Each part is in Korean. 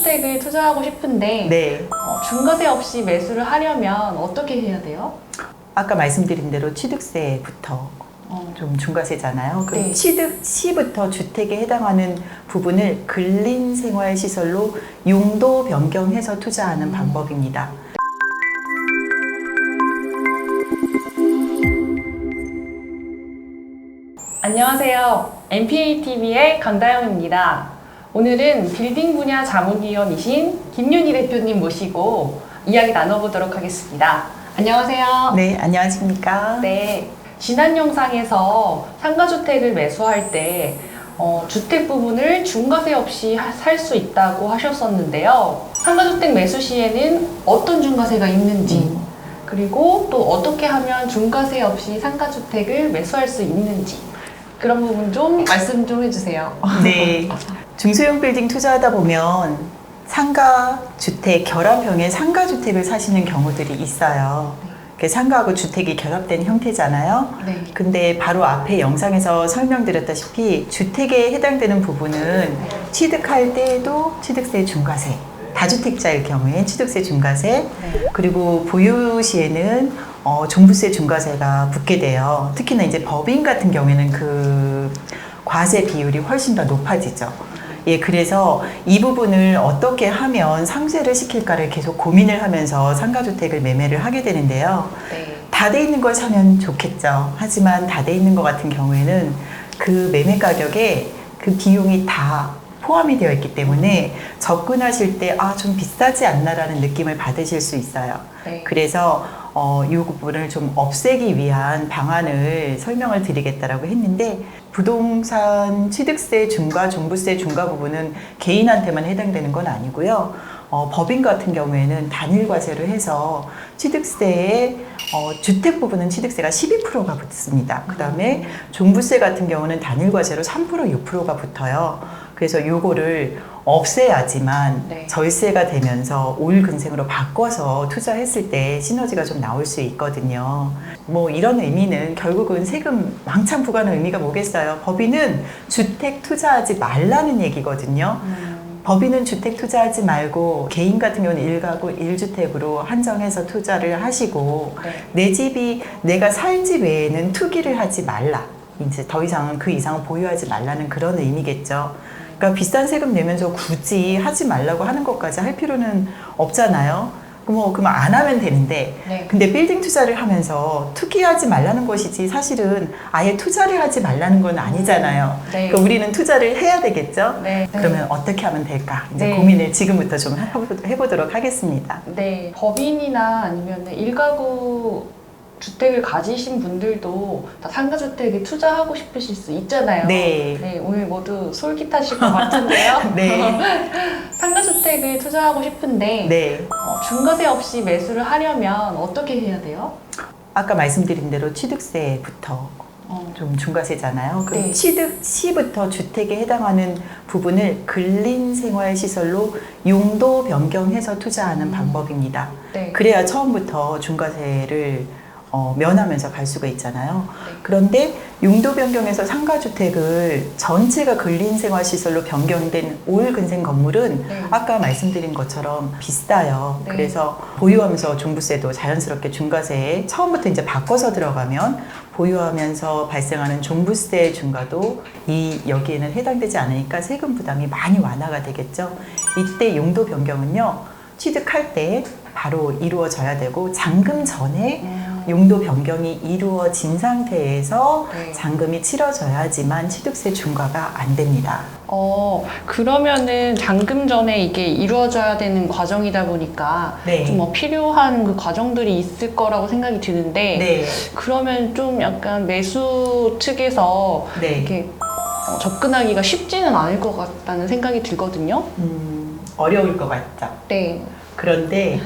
상가주택을 투자하고 싶은데 네. 어, 중과세 없이 매수를 하려면 어떻게 해야 돼요? 아까 말씀드린 대로 취득세부터 어, 좀 중과세잖아요. 그럼 네. 취득 시부터 주택에 해당하는 부분을 근린 생활 시설로 용도 변경해서 투자하는 음. 방법입니다. 안녕하세요. MPATV의 강다영입니다. 오늘은 빌딩 분야 자문위원이신 김윤희 대표님 모시고 이야기 나눠보도록 하겠습니다. 안녕하세요. 네, 안녕하십니까? 네. 지난 영상에서 상가주택을 매수할 때 어, 주택 부분을 중과세 없이 살 수 있다고 하셨었는데요. 상가주택 매수 시에는 어떤 중과세가 있는지 음. 그리고 또 어떻게 하면 중과세 없이 상가주택을 매수할 수 있는지 그런 부분 좀 말씀 좀 해주세요. 네. 중소형 빌딩 투자하다 보면 상가 주택 결합형의 상가 주택을 사시는 경우들이 있어요. 그 상가하고 주택이 결합된 형태잖아요. 네. 근데 바로 앞에 영상에서 설명드렸다시피 주택에 해당되는 부분은 취득할 때에도 취득세 중과세, 다주택자일 경우에 취득세 중과세, 네. 그리고 보유 시에는 어, 종부세 중과세가 붙게 돼요. 특히나 이제 법인 같은 경우에는 그 과세 비율이 훨씬 더 높아지죠. 예, 그래서 이 부분을 어떻게 하면 상쇄를 시킬까를 계속 고민을 하면서 상가주택을 매매를 하게 되는데요. 네. 다돼 있는 걸 사면 좋겠죠. 하지만 다 돼 있는 것 같은 경우에는 그 매매 가격에 그 비용이 다 포함이 되어 있기 때문에 접근하실 때 아, 좀 비싸지 않나라는 느낌을 받으실 수 있어요. 네. 그래서 어, 이 부분을 좀 없애기 위한 방안을 설명을 드리겠다라고 했는데 부동산 취득세 중과 종부세 중과 부분은 개인한테만 해당되는 건 아니고요. 어, 법인 같은 경우에는 단일 과세를 해서 취득세에 어, 주택 부분은 취득세가 12%가 붙습니다. 그 다음에 종부세 같은 경우는 단일 과세로 3% 6%가 붙어요. 그래서 요거를 없애야지만 네. 절세가 되면서 올 근생으로 바꿔서 투자했을 때 시너지가 좀 나올 수 있거든요. 뭐 이런 의미는 결국은 세금 왕창 부과하는 의미가 뭐겠어요? 법인은 주택 투자하지 말라는 얘기거든요. 음, 법인은 주택 투자하지 말고 개인 같은 경우는 일가구 일주택으로 한정해서 투자를 하시고 네. 내 집이 내가 살 집 외에는 투기를 하지 말라. 이제 더 이상은 그 이상은 보유하지 말라는 그런 의미겠죠. 그러니까 비싼 세금 내면서 굳이 하지 말라고 하는 것까지 할 필요는 없잖아요. 뭐 그럼 안 하면 되는데 네. 근데 빌딩 투자를 하면서 투기하지 말라는 것이지 사실은 아예 투자를 하지 말라는 건 아니잖아요. 네. 그러니까 우리는 투자를 해야 되겠죠. 네. 그러면 어떻게 하면 될까? 이제 네. 고민을 지금부터 좀 해보- 해보도록 하겠습니다. 네, 법인이나 아니면 일가구 주택을 가지신 분들도 다 상가주택에 투자하고 싶으실 수 있잖아요. 네. 네, 오늘 모두 솔깃하실 것 같은데요. 네. 상가주택을 투자하고 싶은데 네. 어, 중과세 없이 매수를 하려면 어떻게 해야 돼요? 아까 말씀드린 대로 취득세부터 어, 좀 중과세잖아요. 그럼 네. 취득 시부터 주택에 해당하는 부분을 근린생활시설로 용도 변경해서 투자하는 음. 방법입니다. 네. 그래야 처음부터 중과세를 어, 면하면서 갈 수가 있잖아요. 네. 그런데 용도 변경에서 상가주택을 전체가 근린생활시설로 변경된 올 근생 건물은 네. 아까 말씀드린 것처럼 비싸요. 네. 그래서 보유하면서 종부세도 자연스럽게 중과세에 처음부터 이제 바꿔서 들어가면 보유하면서 발생하는 종부세 중과도 이 여기에는 해당되지 않으니까 세금 부담이 많이 완화가 되겠죠. 이때 용도 변경은요. 취득할 때 바로 이루어져야 되고 잔금 전에 음, 용도 변경이 이루어진 상태에서 네. 잔금이 치러져야지만 취득세 중과가 안 됩니다. 어, 그러면은 잔금 전에 이게 이루어져야 되는 과정이다 보니까 네. 좀 뭐 필요한 그 과정들이 있을 거라고 생각이 드는데 네. 그러면 좀 약간 매수 측에서 네. 이렇게 어, 접근하기가 쉽지는 않을 것 같다는 생각이 들거든요. 음, 어려울 것 같죠. 네. 그런데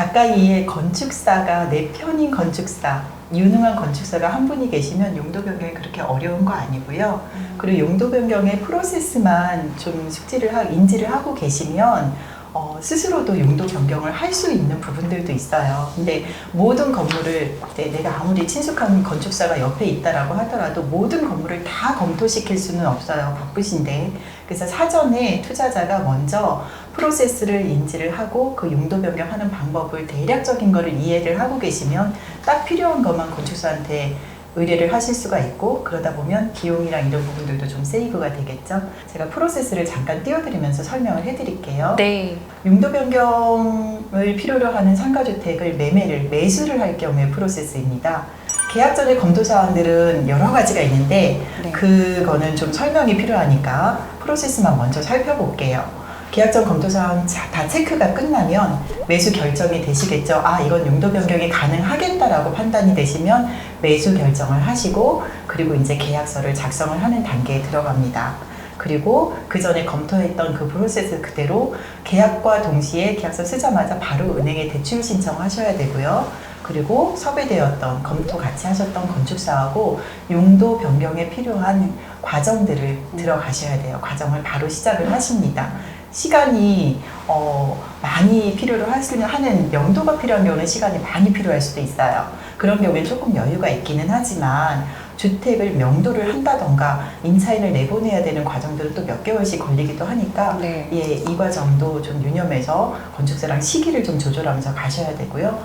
가까이에 건축사가 내 편인 건축사, 유능한 건축사가 한 분이 계시면 용도 변경이 그렇게 어려운 거 아니고요. 그리고 용도 변경의 프로세스만 좀 숙지를 하, 인지를 하고 계시면 어, 스스로도 용도 변경을 할 수 있는 부분들도 있어요. 근데 모든 건물을 네, 내가 아무리 친숙한 건축사가 옆에 있다라고 하더라도 모든 건물을 다 검토시킬 수는 없어요. 바쁘신데. 그래서 사전에 투자자가 먼저 프로세스를 인지를 하고 그 용도 변경하는 방법을 대략적인 거를 이해를 하고 계시면 딱 필요한 것만 건축사한테 의뢰를 하실 수가 있고 그러다 보면 비용이랑 이런 부분들도 좀 세이브가 되겠죠. 제가 프로세스를 잠깐 띄워드리면서 설명을 해드릴게요. 네. 용도 변경을 필요로 하는 상가주택을 매매를 매수를 할 경우의 프로세스입니다. 계약 전에 검토 사항들은 여러 가지가 있는데 네. 그거는 좀 설명이 필요하니까 프로세스만 먼저 살펴볼게요. 계약 전 검토 사항 자- 다 체크가 끝나면 매수 결정이 되시겠죠. 아, 이건 용도 변경이 가능하겠다라고 판단이 되시면 매수 결정을 하시고 그리고 이제 계약서를 작성을 하는 단계에 들어갑니다. 그리고 그 전에 검토했던 그 프로세스 그대로 계약과 동시에 계약서 쓰자마자 바로 은행에 대출 신청하셔야 되고요. 그리고 섭외되었던 검토 같이 하셨던 건축사하고 용도 변경에 필요한 과정들을 들어가셔야 돼요. 과정을 바로 시작을 하십니다. 시간이 어, 많이 필요로 하시는 하는 명도가 필요한 경우는 시간이 많이 필요할 수도 있어요. 그런 경우에 조금 여유가 있기는 하지만 주택을 명도를 한다던가 임차인을 내보내야 되는 과정들은 또 몇 개월씩 걸리기도 하니까 네. 예, 이 과정도 좀 유념해서 건축사랑 시기를 좀 조절하면서 가셔야 되고요.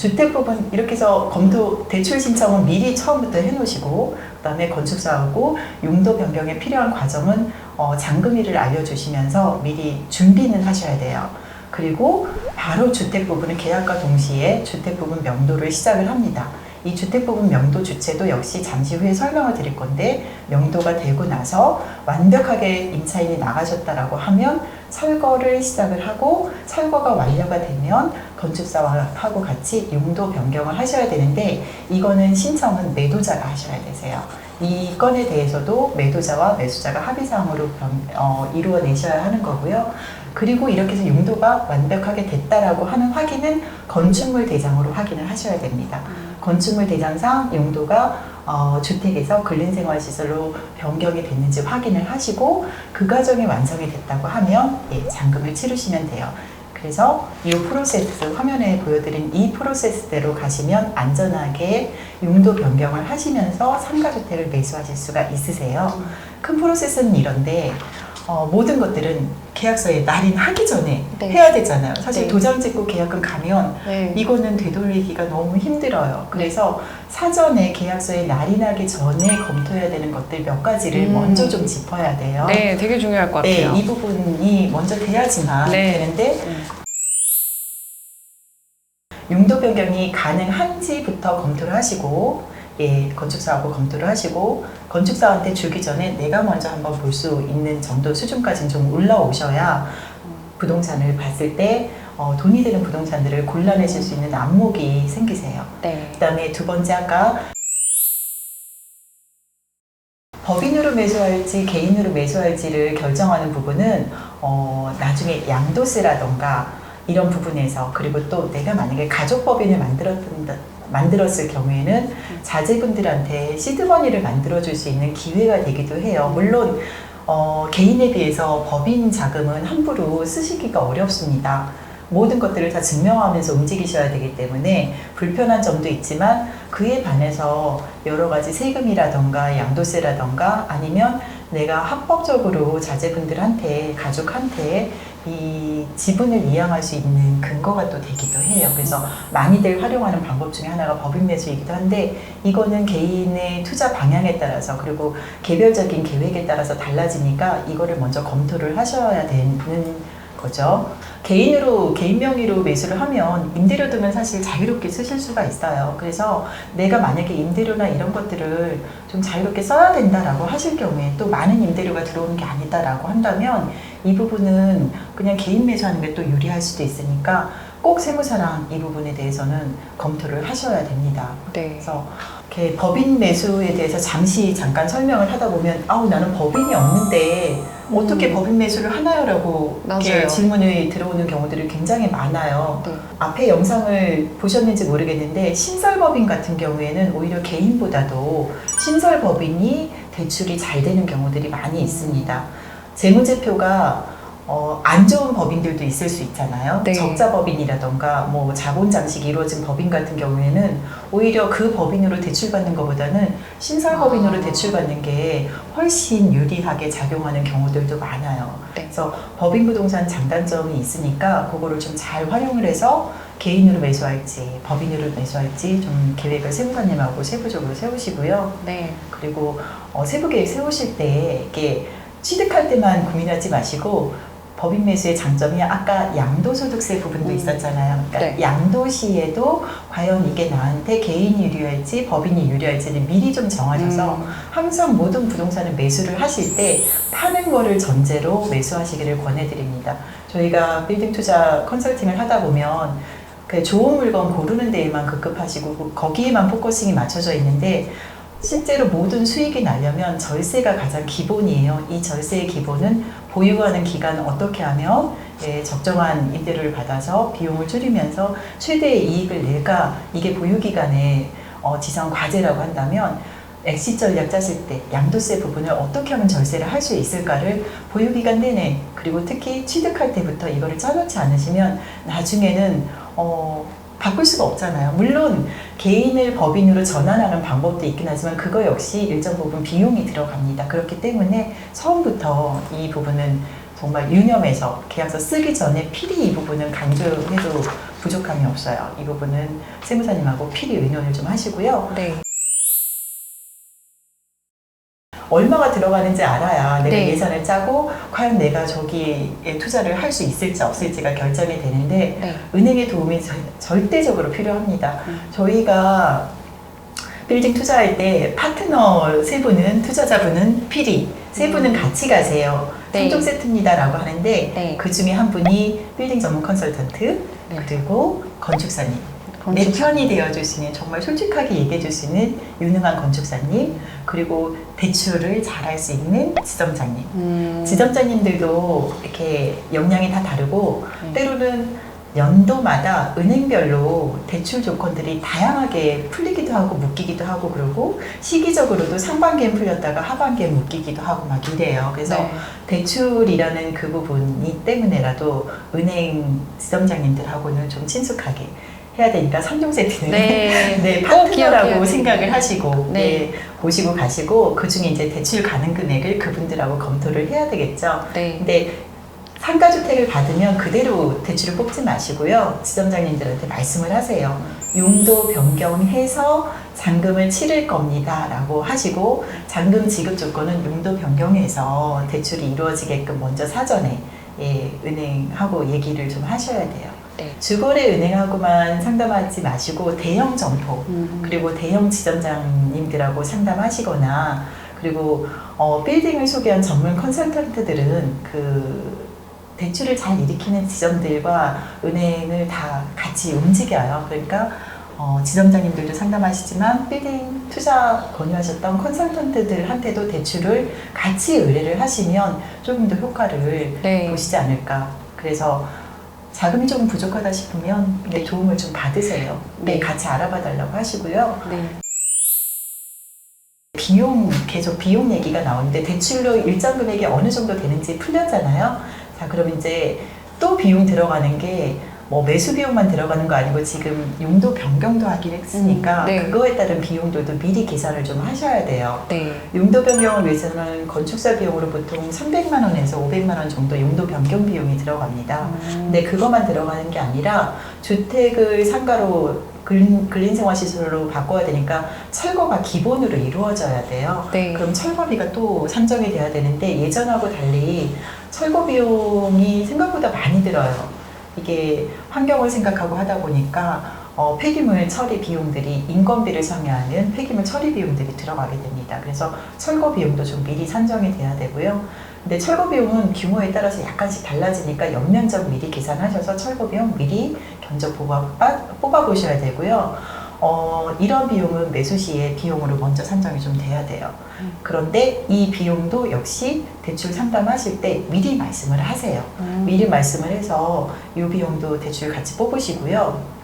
주택 부분 이렇게 해서 검토 대출 신청은 미리 처음부터 해놓으시고 그다음에 건축사하고 용도 변경에 필요한 과정은 어, 잔금일을 알려주시면서 미리 준비는 하셔야 돼요. 그리고 바로 주택 부분은 계약과 동시에 주택 부분 명도를 시작을 합니다. 이 주택 부분 명도 주체도 역시 잠시 후에 설명을 드릴 건데 명도가 되고 나서 완벽하게 임차인이 나가셨다라고 하면 철거를 시작을 하고 철거가 완료가 되면 건축사하고 같이 용도 변경을 하셔야 되는데 이거는 신청은 매도자가 하셔야 되세요. 이 건에 대해서도 매도자와 매수자가 합의사항으로 변- 어, 이루어내셔야 하는 거고요. 그리고 이렇게 해서 용도가 완벽하게 됐다라고 하는 확인은 건축물 대장으로 확인을 하셔야 됩니다. 건축물 대장상 용도가 어, 주택에서 근린생활시설로 변경이 됐는지 확인을 하시고 그 과정이 완성이 됐다고 하면 예, 잔금을 치르시면 돼요. 그래서 이 프로세스 화면에 보여드린 이 프로세스대로 가시면 안전하게 용도 변경을 하시면서 상가주택을 매수하실 수가 있으세요. 큰 프로세스는 이런데 어, 모든 것들은 계약서에 날인하기 전에 네. 해야 되잖아요. 사실 네. 도장 찍고 계약금 가면 네. 이거는 되돌리기가 너무 힘들어요. 그래서 사전에 계약서에 날인하기 전에 검토해야 되는 것들 몇 가지를 음. 먼저 좀 짚어야 돼요. 네, 되게 중요할 것 네, 같아요. 이 부분이 먼저 돼야지만 네. 되는데 음. 용도 변경이 가능한지부터 검토를 하시고 예, 건축사하고 검토를 하시고 건축사한테 주기 전에 내가 먼저 한번 볼 수 있는 정도 수준까지는 좀 올라오셔야 부동산을 봤을 때 어, 돈이 되는 부동산들을 골라내실 수 있는 안목이 생기세요. 네. 그다음에 두 번째 아까 법인으로 매수할지 개인으로 매수할지를 결정하는 부분은 어, 나중에 양도세라던가 이런 부분에서 그리고 또 내가 만약에 가족 법인을 만들었다 만들었을 경우에는 자제분들한테 시드머니를 만들어줄 수 있는 기회가 되기도 해요. 물론 어, 개인에 비해서 법인 자금은 함부로 쓰시기가 어렵습니다. 모든 것들을 다 증명하면서 움직이셔야 되기 때문에 불편한 점도 있지만 그에 반해서 여러 가지 세금이라던가 양도세라던가 아니면 내가 합법적으로 자제분들한테 가족한테 이 지분을 이양할 수 있는 근거가 또 되기도 해요. 그래서 많이들 활용하는 방법 중에 하나가 법인 매수이기도 한데 이거는 개인의 투자 방향에 따라서 그리고 개별적인 계획에 따라서 달라지니까 이거를 먼저 검토를 하셔야 되는 거죠. 개인으로 개인 명의로 매수를 하면 임대료 등은 사실 자유롭게 쓰실 수가 있어요. 그래서 내가 만약에 임대료나 이런 것들을 좀 자유롭게 써야 된다라고 하실 경우에 또 많은 임대료가 들어오는 게 아니다라고 한다면 이 부분은 그냥 개인 매수하는 게 또 유리할 수도 있으니까 꼭 세무사랑 이 부분에 대해서는 검토를 하셔야 됩니다. 네. 그래서 이렇게 법인 매수에 대해서 잠시 잠깐 설명을 하다 보면 아우 나는 법인이 없는데 어떻게 음. 법인 매수를 하나요라고 맞아요. 질문이 들어오는 경우들이 굉장히 많아요. 네. 앞에 영상을 보셨는지 모르겠는데 신설법인 같은 경우에는 오히려 개인보다도 신설법인이 대출이 잘 되는 경우들이 많이 있습니다. 재무제표가 어, 안 좋은 법인들도 있을 수 있잖아요. 네. 적자 법인이라던가 뭐 자본 장식이 이루어진 법인 같은 경우에는 오히려 그 법인으로 대출받는 것보다는 신설 법인으로 아. 대출받는 게 훨씬 유리하게 작용하는 경우들도 많아요. 네. 그래서 법인 부동산 장단점이 있으니까 그거를 좀 잘 활용을 해서 개인으로 매수할지 법인으로 매수할지 좀 계획을 세무사님하고 세부적으로 세우시고요. 네. 그리고 어, 세부 계획 세우실 때 이게 취득할 때만 고민하지 마시고 법인 매수의 장점이 아까 양도소득세 부분도 음. 있었잖아요. 그러니까 네. 양도시에도 과연 이게 나한테 개인이 유리할지 법인이 유리할지를 미리 좀 정하셔서 음. 항상 모든 부동산을 매수를 하실 때 파는 거를 전제로 매수하시기를 권해드립니다. 저희가 빌딩 투자 컨설팅을 하다 보면 그 좋은 물건 고르는 데에만 급급하시고 거기에만 포커싱이 맞춰져 있는데 실제로 모든 수익이 나려면 절세가 가장 기본이에요. 이 절세의 기본은 보유하는 기간을 어떻게 하면 예, 적정한 임대료를 받아서 비용을 줄이면서 최대의 이익을 낼까 이게 보유 기간의 어, 지상 과제라고 한다면 엑시 전략 짜실 때 양도세 부분을 어떻게 하면 절세를 할 수 있을까를 보유 기간 내내 그리고 특히 취득할 때부터 이거를 짜놓지 않으시면 나중에는 어, 바꿀 수가 없잖아요. 물론 개인을 법인으로 전환하는 방법도 있긴 하지만 그거 역시 일정 부분 비용이 들어갑니다. 그렇기 때문에 처음부터 이 부분은 정말 유념해서 계약서 쓰기 전에 필히 이 부분은 강조해도 부족함이 없어요. 이 부분은 세무사님하고 필히 의논을 좀 하시고요. 네. 얼마가 들어가는지 알아야 내가 네. 예산을 짜고 과연 내가 저기에 투자를 할 수 있을지 없을지가 결정이 되는데 네. 은행의 도움이 절- 절대적으로 필요합니다. 음. 저희가 빌딩 투자할 때 파트너 세 분은 투자자분은 필히 세 분은 같이 가세요. 음. 네. 3종 세트입니다라고 하는데 네. 그 중에 한 분이 빌딩 전문 컨설턴트 네. 그리고 건축사님 내 편이 되어줄 수 있는 정말 솔직하게 얘기해줄 수 있는 유능한 건축사님 그리고 대출을 잘할 수 있는 지점장님 음. 지점장님들도 이렇게 역량이 다 다르고 네. 때로는 연도마다 은행별로 대출 조건들이 다양하게 풀리기도 하고 묶이기도 하고 그러고 시기적으로도 상반기엔 풀렸다가 하반기엔 묶이기도 하고 막 이래요. 그래서 네. 대출이라는 그 부분이 때문에라도 은행 지점장님들하고는 좀 친숙하게 해야 되니까 3종 세트는 네. 네, 파트너라고. 생각을 하시고 네. 네. 보시고 가시고 그 중에 이제 대출 가능 금액을 그분들하고 검토를 해야 되겠죠. 네. 근데 상가주택을 받으면 그대로 대출을 뽑지 마시고요. 지점장님들한테 말씀을 하세요. 용도 변경해서 잔금을 치를 겁니다. 라고 하시고 잔금 지급 조건은 용도 변경해서 대출이 이루어지게끔 먼저 사전에 예, 은행하고 얘기를 좀 하셔야 돼요. 네. 주거래 은행하고만 상담하지 마시고 대형 점포 음. 그리고 대형 지점장님들하고 상담하시거나 그리고 어, 빌딩을 소개한 전문 컨설턴트들은 그 대출을 잘 일으키는 지점들과 은행을 다 같이 움직여요. 그러니까 어, 지점장님들도 상담하시지만 빌딩 투자 권유하셨던 컨설턴트들한테도 대출을 같이 의뢰를 하시면 조금 더 효과를 네. 보시지 않을까. 그래서 자금이 조금 부족하다 싶으면 네, 도움을 좀 받으세요. 네, 네. 같이 알아봐 달라고 하시고요. 네. 비용 계속 비용 얘기가 나오는데 대출로 일정 금액이 어느 정도 되는지 풀렸잖아요. 자, 그럼 이제 또 비용 들어가는 게 뭐 매수 비용만 들어가는 거 아니고 지금 용도 변경도 하긴 했으니까 음, 네. 그거에 따른 비용들도 미리 계산을 좀 하셔야 돼요. 네. 용도 변경을 위해서는 건축사 비용으로 보통 300만 원에서 500만 원 정도 용도 변경 비용이 들어갑니다. 음. 근데 그것만 들어가는 게 아니라 주택을 상가로 근린, 근린 생활 시설로 바꿔야 되니까 철거가 기본으로 이루어져야 돼요. 네. 그럼 철거비가 또 산정이 돼야 되는데 예전하고 달리 철거 비용이 생각보다 많이 들어요. 이게 환경을 생각하고 하다 보니까 어, 폐기물 처리 비용들이 인건비를 상회하는 폐기물 처리 비용들이 들어가게 됩니다. 그래서 철거 비용도 좀 미리 산정이 돼야 되고요. 근데 철거 비용은 규모에 따라서 약간씩 달라지니까 연면적 미리 계산하셔서 철거 비용 미리 견적 뽑아, 뽑아 보셔야 되고요. 어, 이런 비용은 매수 시에 비용으로 먼저 산정이 좀 돼야 돼요. 음. 그런데 이 비용도 역시 대출 상담하실 때 미리 말씀을 하세요. 음. 미리 말씀을 해서 이 비용도 대출 같이 뽑으시고요.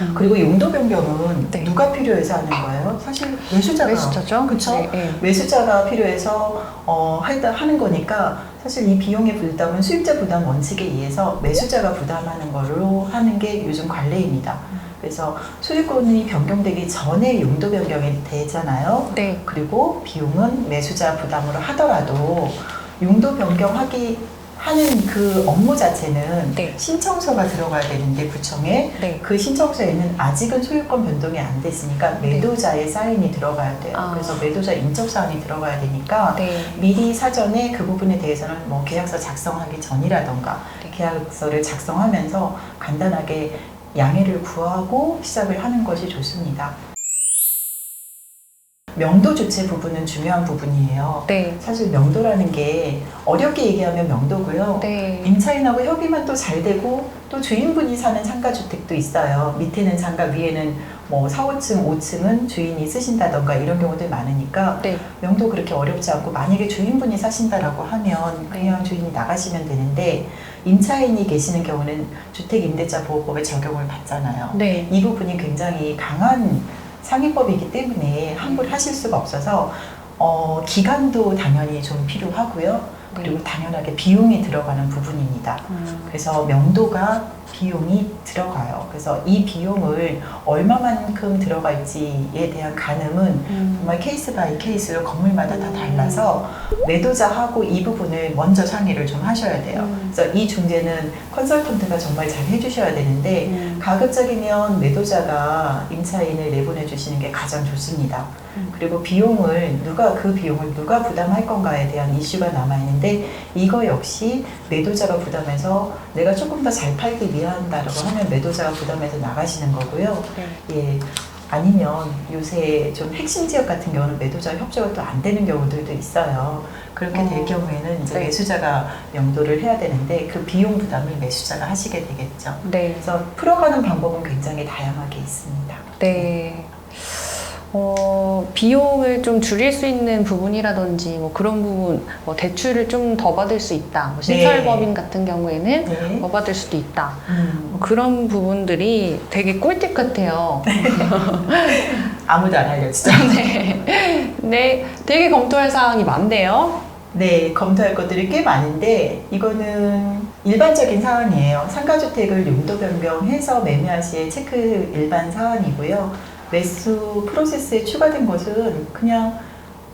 음. 그리고 용도 변경은 네. 누가 필요해서 하는 거예요? 사실 매수자가 매수자죠? 그쵸? 네. 네. 매수자가 필요해서 어, 하다 하는 거니까 사실 이 비용의 부담은 수입자 부담 원칙에 의해서 매수자가 부담하는 걸로 하는 게 요즘 관례입니다. 그래서 소유권이 변경되기 전에 용도 변경이 되잖아요. 네. 그리고 비용은 매수자 부담으로 하더라도 용도 변경하기 하는 그 업무 자체는 네. 신청서가 들어가야 되는데 구청에 네. 그 신청서에는 아직은 소유권 변동이 안 됐으니까 매도자의 사인이 들어가야 돼요. 아. 그래서 매도자 인적 사항이 들어가야 되니까 네. 미리 사전에 그 부분에 대해서는 뭐 계약서 작성하기 전이라던가 네. 계약서를 작성하면서 간단하게 양해를 구하고 시작을 하는 것이 좋습니다. 명도 주체 부분은 중요한 부분이에요. 네. 사실 명도라는 게 어렵게 얘기하면 명도고요. 네. 임차인하고 협의만 또 잘 되고 또 주인분이 사는 상가 주택도 있어요. 밑에는 상가, 위에는 뭐 4, 5층, 5층은 주인이 쓰신다던가 이런 경우들 많으니까 네. 명도 그렇게 어렵지 않고 만약에 주인분이 사신다라고 하면 그냥 주인이 나가시면 되는데 임차인이 계시는 경우는 주택임대차보호법에 적용을 받잖아요. 네. 이 부분이 굉장히 강한 상위법이기 때문에 함부로 하실 수가 없어서 어, 기간도 당연히 좀 필요하고요. 그리고 당연하게 비용이 들어가는 부분입니다. 음. 그래서 명도가 비용이 들어가요. 그래서 이 비용을 얼마만큼 들어갈지에 대한 가늠은 음. 정말 케이스 바이 케이스로 건물마다 다 달라서 매도자하고 이 부분을 먼저 상의를 좀 하셔야 돼요. 음. 그래서 이 중재는 컨설턴트가 정말 잘 해주셔야 되는데 음. 가급적이면 매도자가 임차인을 내보내 주시는 게 가장 좋습니다. 음. 그리고 비용을 누가 그 비용을 누가 부담할 건가에 대한 이슈가 남아 있는데 이거 역시 매도자가 부담해서 내가 조금 더 잘 팔기 위한다라고 하면 매도자가 부담해서 나가시는 거고요. 네. 예. 아니면 요새 좀 핵심 지역 같은 경우는 매도자 협조가 또 안 되는 경우들도 있어요. 그렇게 될 어, 경우에는 이제 네. 매수자가 명도를 해야 되는데 그 비용 부담을 매수자가 하시게 되겠죠. 네. 그래서 풀어가는 방법은 굉장히 다양하게 있습니다. 네. 어, 비용을 좀 줄일 수 있는 부분이라든지 뭐 그런 부분, 뭐 대출을 좀 더 받을 수 있다. 뭐 신설법인 같은 경우에는 네. 더 받을 수도 있다. 음, 뭐 그런 부분들이 되게 꿀팁 같아요. 아무도 안 알려주죠. 네. 네. 되게 검토할 사항이 많네요. 네, 검토할 것들이 꽤 많은데 이거는 일반적인 사안이에요. 상가주택을 용도 변경해서 매매할 시에 체크 일반 사안이고요. 매수 프로세스에 추가된 것은 그냥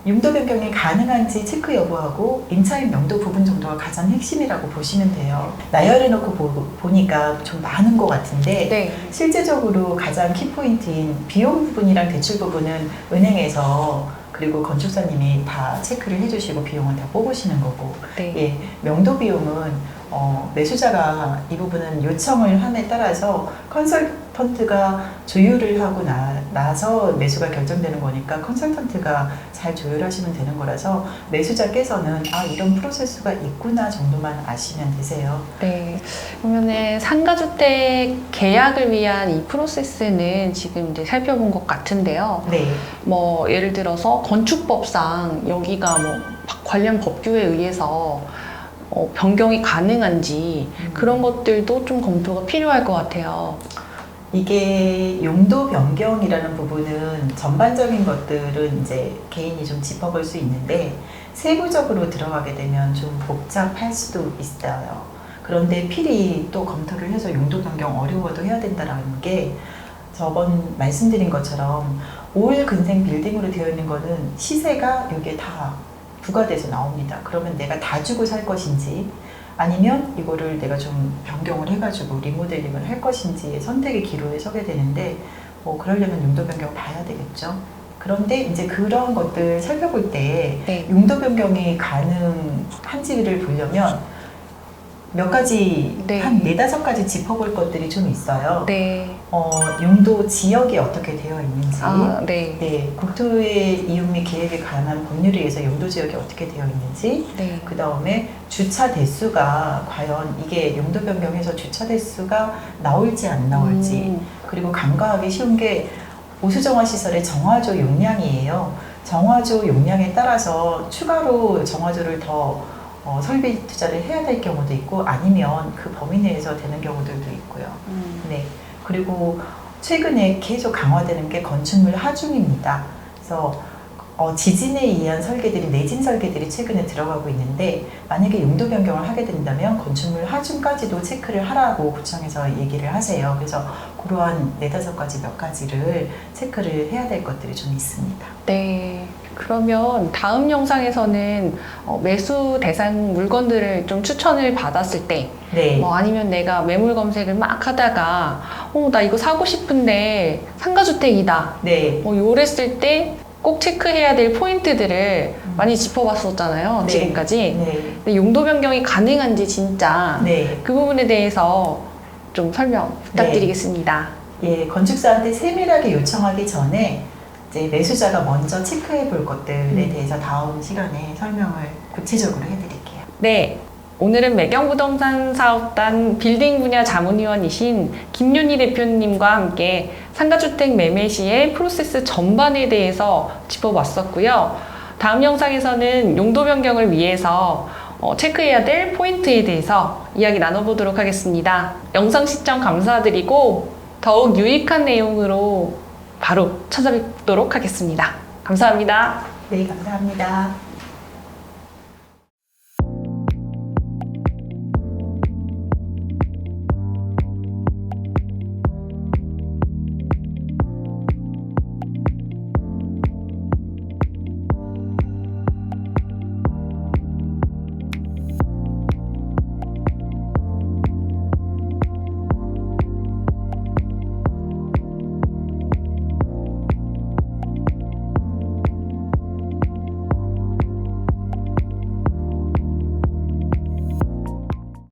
용도 변경이 가능한지 체크 여부하고 임차인 명도 부분 정도가 가장 핵심이라고 보시면 돼요. 나열해 놓고 보, 보니까 좀 많은 것 같은데 네. 실제적으로 가장 키포인트인 비용 부분이랑 대출 부분은 은행에서 그리고 건축사님이 다 체크를 해주시고 비용을 다 뽑으시는 거고 네. 예, 명도 비용은 어, 매수자가 이 부분은 요청을 함에 따라서 컨설턴트가 조율을 하고 나, 나서 매수가 결정되는 거니까 컨설턴트가 잘 조율하시면 되는 거라서 매수자께서는 아 이런 프로세스가 있구나 정도만 아시면 되세요. 네. 그러면은 상가주택 계약을 위한 이 프로세스는 지금 이제 살펴본 것 같은데요. 네. 뭐 예를 들어서 건축법상 여기가 뭐 관련 법규에 의해서 어, 변경이 가능한지 그런 것들도 좀 검토가 필요할 것 같아요. 이게 용도 변경이라는 부분은 전반적인 것들은 이제 개인이 좀 짚어볼 수 있는데 세부적으로 들어가게 되면 좀 복잡할 수도 있어요. 그런데 필히 또 검토를 해서 용도 변경 어려워도 해야 된다라는 게 저번 말씀드린 것처럼 올 근생 빌딩으로 되어 있는 거는 시세가 여기에 다 부과돼서 나옵니다. 그러면 내가 다 주고 살 것인지 아니면 이거를 내가 좀 변경을 해가지고 리모델링을 할 것인지의 선택의 기로에 서게 되는데 뭐 그러려면 용도 변경 봐야 되겠죠. 그런데 이제 그런 것들 살펴볼 때 네. 용도 변경이 가능한지를 보려면 몇 가지 네. 한 네다섯 가지 짚어볼 것들이 좀 있어요. 네. 어, 용도 지역이 어떻게 되어 있는지, 아, 네. 네, 국토의 이용 및 계획에 관한 법률에 의해서 용도 지역이 어떻게 되어 있는지, 네. 그 다음에 주차 대수가 과연 이게 용도 변경해서 주차 대수가 나올지 안 나올지, 음, 그리고 간과하기 쉬운 게 보수정화 시설의 정화조 용량이에요. 정화조 용량에 따라서 추가로 정화조를 더 어, 설비 투자를 해야 될 경우도 있고 아니면 그 범위 내에서 되는 경우들도 있고요. 음. 네. 그리고 최근에 계속 강화되는 게 건축물 하중입니다. 그래서 어, 지진에 의한 설계들이 내진 설계들이 최근에 들어가고 있는데 만약에 용도 변경을 하게 된다면 건축물 하중까지도 체크를 하라고 구청에서 얘기를 하세요. 그래서 그러한 네다섯 가지 몇 가지를 체크를 해야 될 것들이 좀 있습니다. 네. 그러면 다음 영상에서는 어, 매수 대상 물건들을 좀 추천을 받았을 때, 네. 뭐 아니면 내가 매물 검색을 막 하다가, 어, 나 이거 사고 싶은데 상가주택이다. 네. 뭐 요랬을 때 꼭 체크해야 될 포인트들을 음. 많이 짚어봤었잖아요. 네. 지금까지. 네. 근데 용도 변경이 가능한지 진짜 네. 그 부분에 대해서 좀 설명 부탁드리겠습니다. 예, 건축사한테 세밀하게 요청하기 전에 이제 매수자가 먼저 체크해 볼 것들에 음. 대해서 다음 시간에 설명을 구체적으로 해드릴게요. 네. 오늘은 매경부동산 사업단 빌딩 분야 자문위원이신 김윤희 대표님과 함께 상가주택 매매 시의 프로세스 전반에 대해서 짚어봤었고요. 다음 영상에서는 용도 변경을 위해서 어, 체크해야 될 포인트에 대해서 이야기 나눠보도록 하겠습니다. 영상 시청 감사드리고 더욱 유익한 내용으로 바로 찾아뵙도록 하겠습니다. 감사합니다. 네, 감사합니다.